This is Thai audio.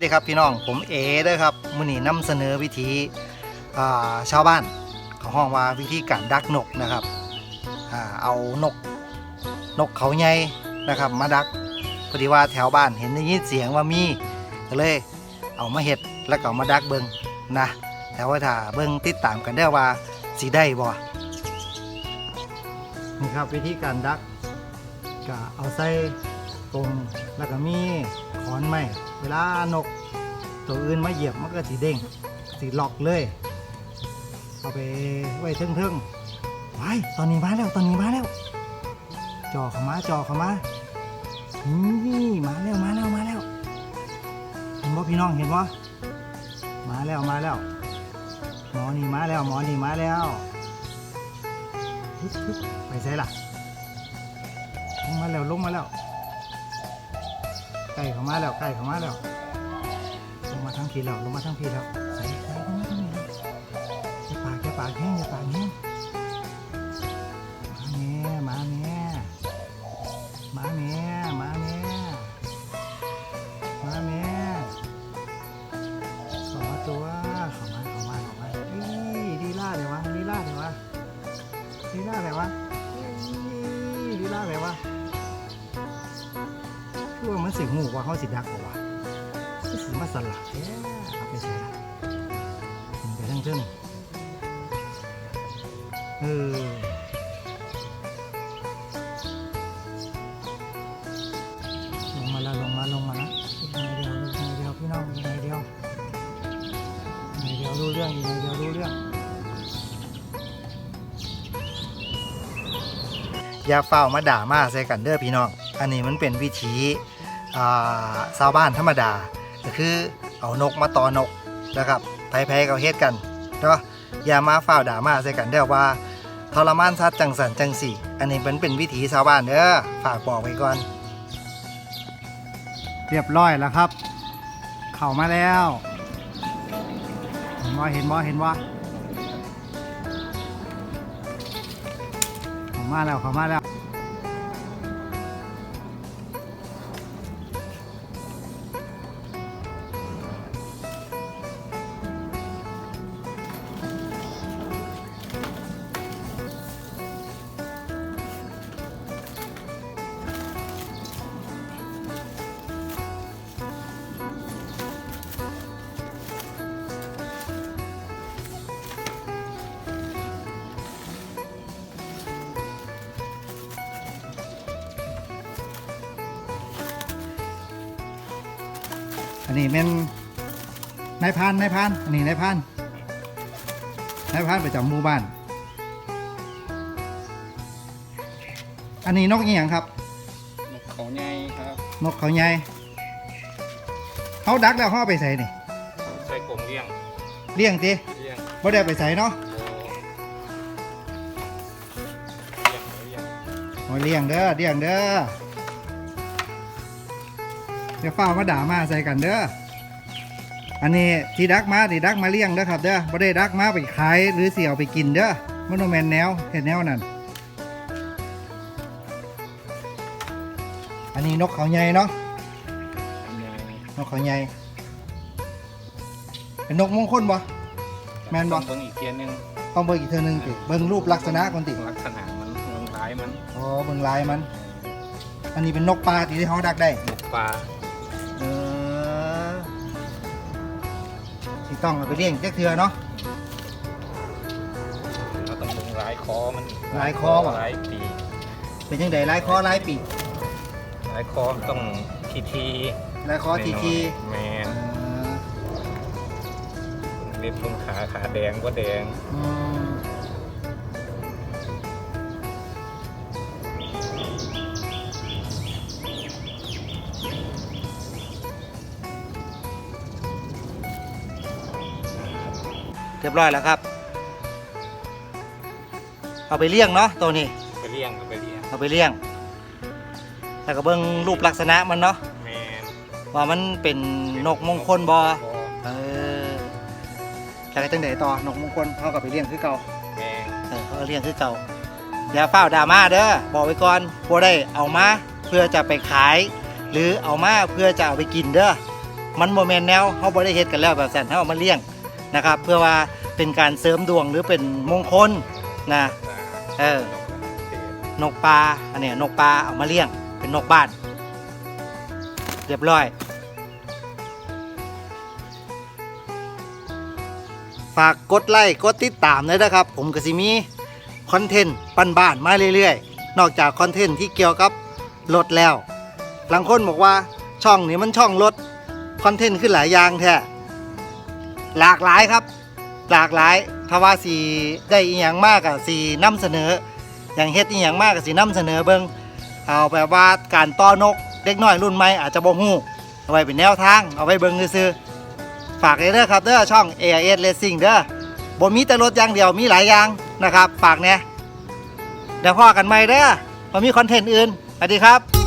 สวัสดีครับพี่น้องผมเอเด้อครับมือนี้นำเสนอวิธีาชาวบ้านเขาห้องว่าวิธีการดักนกนะครับอเอานกนกเขาใหญ่นะครับมาดักพอดีว่าแถวบ้านเห็นได้ยินเสียงว่ามีก็เลยเอามาเห็ดแล้วก็มาดักเบิงนะแต่ว่าถ้าเบิงติดตามกันได้ว่าสีได้บ่นี่ครับวิธีการดักก็เอาใส่ตรง แล้วก็มีขอนไม้เวลานก ตัวอื่นมาเหยียบมันก็สีเด้งสีหลอกเลย เอาไปไว้เทิงๆไว้ตอนนี้มาแล้วตอนนี้มาแล้วจ่อเข้ามาจอเข้ามานี่มาแล้วมาแล้วมาแล้วเห็นบ่พี่น้องเห็นบ่มาแล้วมาแล้ว หมอนี่มาแล้วหมอนี่มาแล้วไปใส่ล่ะลงมาแล้วลงมาแล้ว ล้เข้ามาแล้วใกล้เข้ามาแล้วลงมาทั้งทีแล้วลงมาทั้งทีแล้วใส่ใส่ลงมาทั้งทีแล้วอย่าปากอย่าปากแห้งอย่าปากแห้ง ว่ามันสิหูว่าเขาสิดักบ่วะที่สีมาสลัดแท้เอาไปใส่ละขึ้นไปทั้งทึ่งเออลงมาแล้วลงมาลงมาแล้วอีกหน่อยเดียวอีกหน่อยเดียวพี่น้องอีกหน่อยเดียวอีกหน่อยเดียวรู้เรื่องอีกหน่อยเดียวรู้เรื่องอย่าเฝ้ามาด่ามาใส่กันเด้อพี่น้อง อันนี้มันเป็นวิธี ชาวบ้านธรรมดา ก็คือเอานกมาต่อนกนะครับไผๆก็เฮ็ดกันเนาะอย่ามาฝ้าด่ามาใส่กันเด้อว่าทรมานสัตว์จังสันจังสี่ อันนี้เป็นเป็นวิถีชาวบ้านเด้อฝากบอกไว้ก่อน เรียบร้อยแล้วครับ เข้ามาแล้วเห็นว่าเห็นว่าเห็นว่าเข้ามาแล้วเข้ามาแล้ว อันนี้เป็นนายพรานนายพรานอันนี้นายพรานนายพรานประจำหมู่บ้าน อันนี้นกอีหยังครับเขาใหญ่ครับนกเขาใหญ่เขาดักแล้วเขาเอาไปใส่นี่ใส่กรงเลี้ยงเลี้ยงติเลี้ยงบ่ได้เอาไปใส่เนาะโอ้เลี้ยงเลี้ยงโอ้ยเลี้ยงเด้อเลี้ยงเด้อ เดี๋ยวฝ้าวมาด่ามาใส่กันเด้ออันนี้ที่ดักมาที่ดักมาเลี้ยงเด้อครับเด้อบ่ได้ดักมาไปขายหรือสิเอาไปกินเด้อมันบ่แม่นแนวเฮ็ดแนวนั่นอันนี้นกเขาใหญ่เนาะใหญ่นกเขาใหญ่เป็นนกมงคลบ่แม่นบ่ต้องเบิ่งอีกเทียนหนึงต้องเบิ่งอีกเทื่อนึงติเบิ่งรูปลักษณะก่อนติลักษณะมันเมืองร้ายมันอ๋อเบิ่งลายมัน อันนี้เป็นนกปลาที่เขาดักได้บุกปลา เออที่ต้องเอาไปเลี้ยงจักเทื่อเนาะ เราต้องเบิ่งร้ายคอมันร้ายคอบ่ร้ายปีกเป็นยังไงลายคอลายปีกร้ายคอมันต้องทีทีลายคอทีทีแมเอนอเล็บตรงขาขาแดงก็แดงอืม เรียบร้อยแล้วครับ เอาไปเลี้ยงเนาะตัวนี้ ไปเลี้ยงก็ไปเลี้ยงเอาไปเลี้ยง แล้วก็เบิ่งรูปลักษณะมันเนาะแมนว่ามันเป็นนกมงคลบอเออแล้วก็จังไดต่อนกมงคลเขากับไปเลี้ยงคือเก่าแมนเออเขาก็เลี้ยงคือเก่าอย่าเฝ้าวดราม่าเด้อบอกไว้ก่อนบ่ได้เอามาเพื่อจะไปขาย หรือเอามาเพื่อจะเอาไปกินเด้อมันโมเมนแนวเขาบริเฮ็ดกันแล้วแบบสันเขาเอามาเลี้ยง นะครับ เพื่อว่าเป็นการเสริมดวงหรือเป็นมงคลนะเออนกปลาอันเนี้ยนกปลาเอามาเลี้ยง เป็นนกบ้าน เรียบร้อย ฝากกดไลค์กดติดตามด้วยนะครับ ผมก็สิมีคอนเทนต์บ้านๆมาเรื่อยๆ นอกจากคอนเทนต์ที่เกี่ยวกับรถแล้วบางคนบอกว่าช่องนี้มันช่องรถคอนเทนต์ขึ้นหลายอย่างแท้ หลากหลายครับ หลากหลายถ้าว่าสีได้อีหยังมากอะสีนำเสนอ อย่างเฮ็ดอีหยังมากก็สินำเสนอเบิ่งเอาแบบว่าการต้อนกเด็กน้อยรุ่นใหม่อาจจะบ่ฮู้เอาไว้เป็นแนวทางเอาไว้เบิ่งซื่อฝากเลยเด้อครับเด้อช่อง AIS Racing เด้อบ่มีแต่รถอย่างเดียวมีหลายอย่างนะครับ ฝากแหน่เดี๋ยวพอกันใหม่เด้อบ่มีคอนเทนต์อื่นสวัสดีครับ